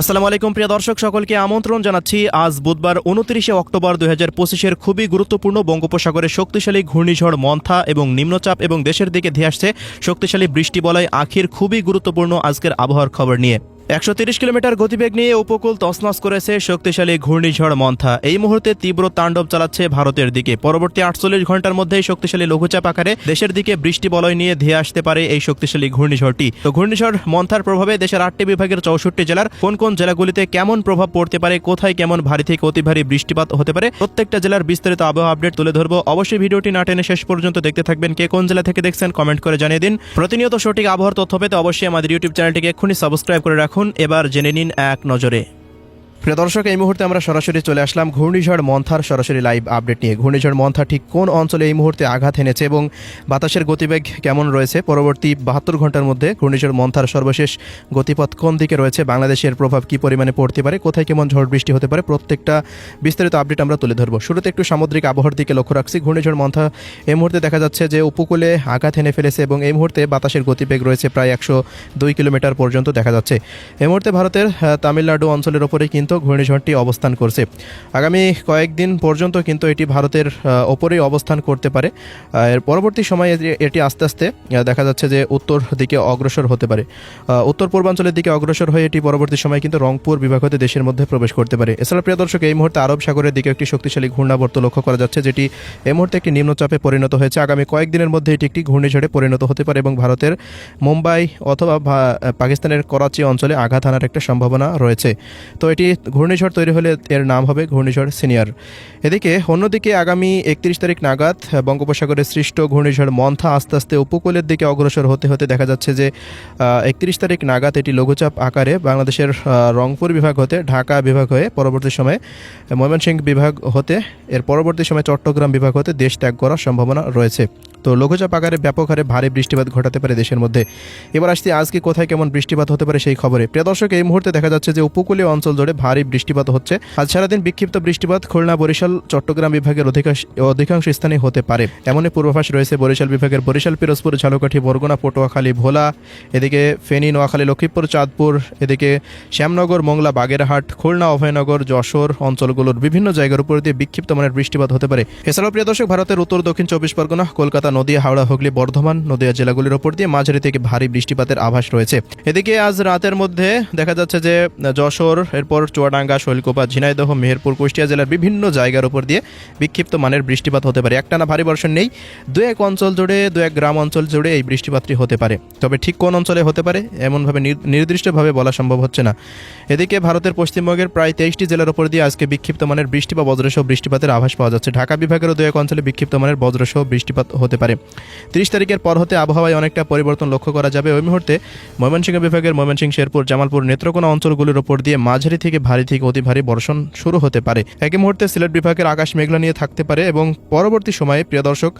আসসালামু আলাইকুম, প্রিয় দর্শক, সকলকে আমন্ত্রণ জানাচ্ছি। আজ বুধবার উনত্রিশে অক্টোবর দুই হাজার পঁচিশের খুবই গুরুত্বপূর্ণ বঙ্গোপসাগরে শক্তিশালী ঘূর্ণিঝড় মন্থা এবং নিম্নচাপ এবং দেশের দিকে ধেয়ে আসছে শক্তিশালী বৃষ্টি বলয় আখির খুবই গুরুত্বপূর্ণ আজকের আবহাওয়ার খবর নিয়ে। একশো কিলোমিটার গতিবেগ নিয়ে উপকূল তছনছ করেছে শক্তিশালী ঘূর্ণিঝড় মন্থা। এই মুহূর্তে তীব্র তাণ্ডব চালাচ্ছে ভারতের দিকে। পরবর্তী আটচল্লিশ ঘণ্টার মধ্যেই শক্তিশালী লঘুচাপ আকারে দেশের দিকে বৃষ্টি বলয় নিয়ে ধেয়ে আসতে পারে এই শক্তিশালী ঘূর্ণিঝড়টি। তো ঘূর্ণিঝড় মন্থার প্রভাবে দেশের আটটি বিভাগের চৌষট্টি জেলার কোন কোন জেলাগুলিতে কেমন প্রভাব পড়তে পারে, কোথায় কেমন ভারী থেকে অতি ভারী বৃষ্টিপাত হতে পারে, প্রত্যেকটা জেলার বিস্তারিত আবহাওয়া আপডেট তুলে ধরবো। অবশ্যই ভিডিওটি না টেনে শেষ পর্যন্ত দেখতে থাকবেন কে কোন জেলা থেকে দেখছেন, কমেন্ট করে জানিয়ে দিন। প্রতিনিয়ত সঠিক আবহাওয়ার তথ্য পেতে অবশ্যই আমাদের ইউটিউব চ্যানেলটিকে এক্ষুনি সাবস্ক্রাইব করে রাখুন। এবার জেনে নিন এক নজরে। প্রিয় দর্শক, এই মুহূর্তে আমরা সরাসরি চলে আসলাম ঘূর্ণিঝড় মন্থার সরাসরি লাইভ আপডেট নিয়ে। ঘূর্ণিঝড় মন্থা ঠিক কোন অঞ্চলে এই মুহূর্তে আঘাত এনেছে এবং বাতাসের গতিবেগ কেমন রয়েছে? পরবর্তী বাহাত্তর ঘণ্টার মধ্যে ঘূর্ণিঝড় মন্থার সর্বশেষ গতিপথ কোন দিকে রয়েছে? বাংলাদেশের প্রভাব কি পরিমাণে পড়তে পারে? কোথায় কেমন ঝড় বৃষ্টি হতে পারে? প্রত্যেকটা বিস্তারিত আপডেট আমরা তুলে ধরবো। শুরুতে একটু সামুদ্রিক আবহাওয়ার দিকে লক্ষ্য রাখছি। ঘূর্ণিঝড় মন্থা এই মুহূর্তে দেখা যাচ্ছে যে উপকূলে আঘাত এনে ফেলেছে এবং এই মুহূর্তে বাতাসের গতিবেগ রয়েছে প্রায় একশো দুই কিলোমিটার পর্যন্ত দেখা যাচ্ছে। এই মুহূর্তে ভারতের তামিলনাড়ু অঞ্চলের ওপরেই কিন্তু ঘূর্ণিঝড়টি অবস্থান করছে। আগামী কয়েকদিন পর্যন্ত কিন্তু এটি ভারতের ওপরেই অবস্থান করতে পারে। এর পরবর্তী সময়ে এটি- আস্তে আস্তে দেখা যাচ্ছে যে উত্তর দিকে অগ্রসর হতে পারে। উত্তর পূর্বাঞ্চলের দিকে অগ্রসর হয়ে এটি পরবর্তী সময়ে কিন্তু রংপুর বিভাগ হতে দেশের মধ্যে প্রবেশ করতে পারে। এছাড়া প্রিয় দর্শক, এই মুহূর্তে আরব সাগরের দিকে একটি শক্তিশালী ঘূর্ণাবর্ত লক্ষ্য করা যাচ্ছে, যেটি এই মুহূর্তে একটি নিম্নচাপে পরিণত হয়েছে। আগামী কয়েকদিনের মধ্যে এটি একটি ঘূর্ণিঝড়ে পরিণত হতে পারে এবং ভারতের মুম্বাই অথবা পাকিস্তানের করাচি অঞ্চলে আঘাত আনার একটা সম্ভাবনা রয়েছে। তো এটি ঘূর্ণিঝড় তৈরি হলে এর নাম হবে ঘূর্ণিঝড় সিনিয়র। এদিকে অন্যদিকে আগামী একত্রিশ তারিখ নাগাদ বঙ্গোপসাগরে সৃষ্ট ঘূর্ণিঝড় মন্থা আস্তে আস্তে উপকূলের দিকে অগ্রসর হতে হতে দেখা যাচ্ছে যে একত্রিশ তারিখ নাগাদ এটি লঘুচাপ আকারে বাংলাদেশের রংপুর বিভাগ হতে, ঢাকা বিভাগ হয়ে পরবর্তী সময়ে ময়মনসিংহ বিভাগ হতে, এর পরবর্তী সময়ে চট্টগ্রাম বিভাগ হতে দেশ ত্যাগ করার সম্ভাবনা রয়েছে। তো লঘুচাপ আকারে, ব্যাপক হারে ভারী বৃষ্টিপাত ঘটাতে পারে দেশের মধ্যে। এবার আসছি আজকে কোথায় কেমন বৃষ্টিপাত হতে পারে সেই খবরে। প্রিয় দর্শক, এই মুহূর্তে দেখা যাচ্ছে যে উপকূলীয় অঞ্চল জুড়ে ভারী বৃষ্টিপাত হচ্ছে। আজ সারাদিন বিক্ষিপ্ত বৃষ্টিপাত খুলনা, বরিশাল, চট্টগ্রাম বিভাগের অধিকাংশ অধিকাংশ স্থানে হতে পারে। এমনই পূর্বাভাস রয়েছে বরিশাল বিভাগের বরিশাল, পিরোজপুর, ঝালকাঠি, বরগুনা, পটুয়াখালী, ভোলা, এদিকে ফেনী, নোয়াখালী, লক্ষ্মীপুর, চাঁদপুর, এদিকে শ্যামনগর, মোংলা, বাগেরহাট, খুলনা, অভয়নগর, যশোর অঞ্চলগুলোর বিভিন্ন জায়গার উপর দিয়ে বিক্ষিপ্ত মানের বৃষ্টিপাত হতে পারে। এছাড়াও প্রিয় দর্শক, ভারতের উত্তর, দক্ষিণ চব্বিশ পরগনা, কলকাতা নদিয়া, হাওড়া, হুগলি, বর্ধমান, নদিয়া জেলাগুলির ওপর দিয়ে মাঝারি থেকে ভারী বৃষ্টিপাতের আভাস রয়েছে। এদিকে আজ রাতের মধ্যে দেখা যাচ্ছে যে যশোর, এরপর চুয়াডাঙ্গা, শৈলকোপা, ঝিনাইদহ, মেহেরপুর, কুষ্টিয়া জেলার বিভিন্ন জায়গার উপর দিয়ে বিক্ষিপ্ত মানের বৃষ্টিপাত হতে পারে। একটানা ভারী বর্ষণ নেই। দু এক অঞ্চল জুড়ে, দু এক গ্রাম অঞ্চল জুড়ে এই বৃষ্টিপাতটি হতে পারে। তবে ঠিক কোন অঞ্চলে হতে পারে, এমনভাবে নির- নির্দিষ্টভাবে বলা সম্ভব হচ্ছে না। এদিকে ভারতের পশ্চিমবঙ্গের প্রায় তেইশটি জেলার উপর দিয়ে আজকে বিক্ষিপ্ত মানের বৃষ্টি বা বজ্রসহ বৃষ্টিপাতের আভাস পাওয়া যাচ্ছে। ঢাকা বিভাগেরও দু এক অঞ্চলে বিক্ষিপ্ত মানের বজ্রসহ বৃষ্টিপাত হতে পারে। তিরিশ তারিখের পর হতে আবহাওয়ায় অনেকটা পরিবর্তন লক্ষ্য করা যাবে। ওই মুহূর্তে ময়মনসিংহ বিভাগের ময়মনসিংহ, শেরপুর, জামালপুর নেত্রকোনা অঞ্চলগুলির উপর দিয়ে মাঝারি থেকে ভারী থেকে অতি ভারী বর্ষণ শুরু হতে পারে। একই মুহূর্তে সিলেট বিভাগের আকাশ মেঘলা নিয়ে থাকতে পারে এবং পরবর্তী সময়ে, প্রিয় দর্শক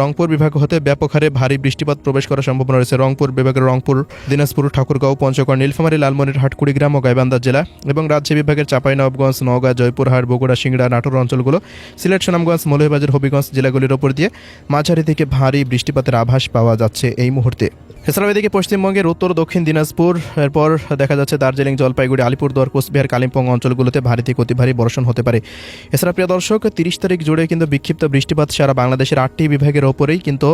রংপুর বিভাগ হতে ব্যাপক হারে ভারী বৃষ্টিপাত প্রবেশ করার সম্ভাবনা রয়েছে। রংপুর বিভাগের রংপুর, দিনাজপুর, ঠাকুরগাঁও, পঞ্চগড়, নীলফামারী, লালমনিরহাট, কুড়িগ্রাম ও গাইবান্ধা জেলা এবং রাজ্য বিভাগের চাঁপাইনবাবগঞ্জ, নওগাঁ, জয়পুরহাট, বগুড়া, সিংড়া, নাটোর অঞ্চলগুলো, সিলেট, সুনামগঞ্জ, মৌলভীবাজার, হবিগঞ্জ জেলাগুলির ওপর দিয়ে মাঝারি থেকে ভারী বৃষ্টিপাতের আভাস পাওয়া যাচ্ছে এই মুহূর্তে। এছাড়াও এদিকে পশ্চিমবঙ্গের উত্তর, দক্ষিণ দিনাজপুর, এরপর দেখা যাচ্ছে দার্জিলিং, জলপাইগুড়ি, আলিপুরদুয়ার, কোচবিহার, কালিম্পং অঞ্চলগুলোতে ভারী থেকে অতি ভারী বর্ষণ হতে পারে। এছাড়া প্রিয় দর্শক, তিরিশ তারিখ জুড়ে কিন্তু বিক্ষিপ্ত বৃষ্টিপাত সারা বাংলাদেশের আটটি বিভাগের ওপরেই কিন্তু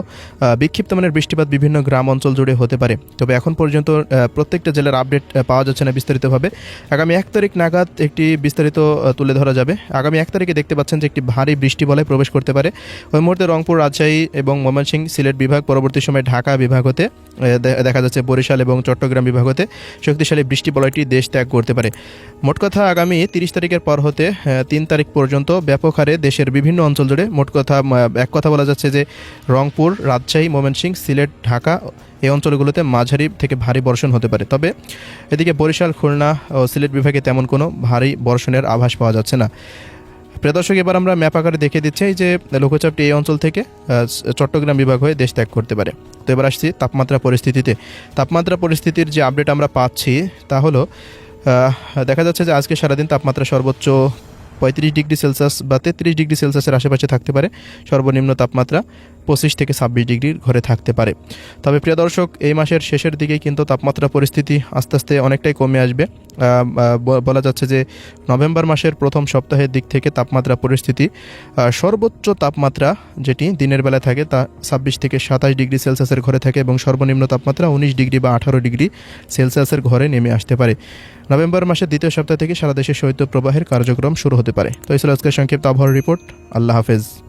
বিক্ষিপ্ত মানের বৃষ্টিপাত বিভিন্ন গ্রাম অঞ্চল জুড়ে হতে পারে। তবে এখন পর্যন্ত প্রত্যেকটা জেলার আপডেট পাওয়া যাচ্ছে না বিস্তারিতভাবে। আগামী এক তারিখ নাগাদ একটি বিস্তারিত তুলে ধরা যাবে। আগামী এক তারিখে দেখতে পাচ্ছেন যে একটি ভারী বৃষ্টি বলয় প্রবেশ করতে পারে। ওই মুহূর্তে রংপুর, রাজশাহী এবং ময়মনসিংহ সিলেট বিভাগ, পরবর্তী সময়ে ঢাকা বিভাগ হতে দেখা যাচ্ছে বরিশাল এবং চট্টগ্রাম বিভাগ হতে শক্তিশালী বৃষ্টি বলয়টি দেশ ত্যাগ করতে পারে। মোট কথা আগামী তিরিশ তারিখের পর হতে তিন তারিখ পর্যন্ত ব্যাপক হারে দেশের বিভিন্ন অঞ্চল জুড়ে মোট কথা এক কথা বলা যাচ্ছে যে রংপুর, রাজশাহী, ময়মনসিংহ, সিলেট, ঢাকা এই অঞ্চলগুলোতে মাঝারি থেকে ভারী বর্ষণ হতে পারে। তবে এদিকে বরিশাল, খুলনা ও সিলেট বিভাগে তেমন কোনো ভারী বর্ষণের আভাস পাওয়া যাচ্ছে না। প্রিয় দর্শক, এবার আমরা ম্যাপ আকারে দেখিয়ে দিচ্ছি যে লঘুচাপটি এই অঞ্চল থেকে চট্টগ্রাম বিভাগ হয়ে দেশ ত্যাগ করতে পারে। তো এবার আসছি তাপমাত্রা পরিস্থিতিতে। তাপমাত্রা পরিস্থিতির যে আপডেট আমরা পাচ্ছি তা হলো দেখা যাচ্ছে যে আজকে সারাদিন তাপমাত্রা সর্বোচ্চ পঁয়ত্রিশ ডিগ্রি সেলসিয়াস বা তেত্রিশ ডিগ্রি সেলসিয়াসের আশেপাশে থাকতে পারে। সর্বনিম্ন তাপমাত্রা পঁচিশ থেকে ছাব্বিশ ডিগ্রির ঘরে থাকতে পারে। তবে প্রিয় দর্শক, এই মাসের শেষের দিকেই কিন্তু তাপমাত্রা পরিস্থিতি আস্তে আস্তে অনেকটাই কমে আসবে। বলা যাচ্ছে যে নভেম্বর মাসের প্রথম সপ্তাহের দিক থেকে তাপমাত্রা পরিস্থিতি সর্বোচ্চ তাপমাত্রা যেটি দিনের বেলা থাকে তা ছাব্বিশ থেকে সাতাশ ডিগ্রি সেলসিয়াসের ঘরে থাকে এবং সর্বনিম্ন তাপমাত্রা উনিশ ডিগ্রি বা আঠারো ডিগ্রি সেলসিয়াসের ঘরে নেমে আসতে পারে। নভেম্বর মাসের দ্বিতীয় সপ্তাহ থেকে সারা দেশে শৈত্য প্রবাহের কার্যক্রম শুরু হতে পারে। তো ছিল আজকের সংক্ষিপ্ত আবহাওয়ার রিপোর্ট। আল্লাহ হাফেজ।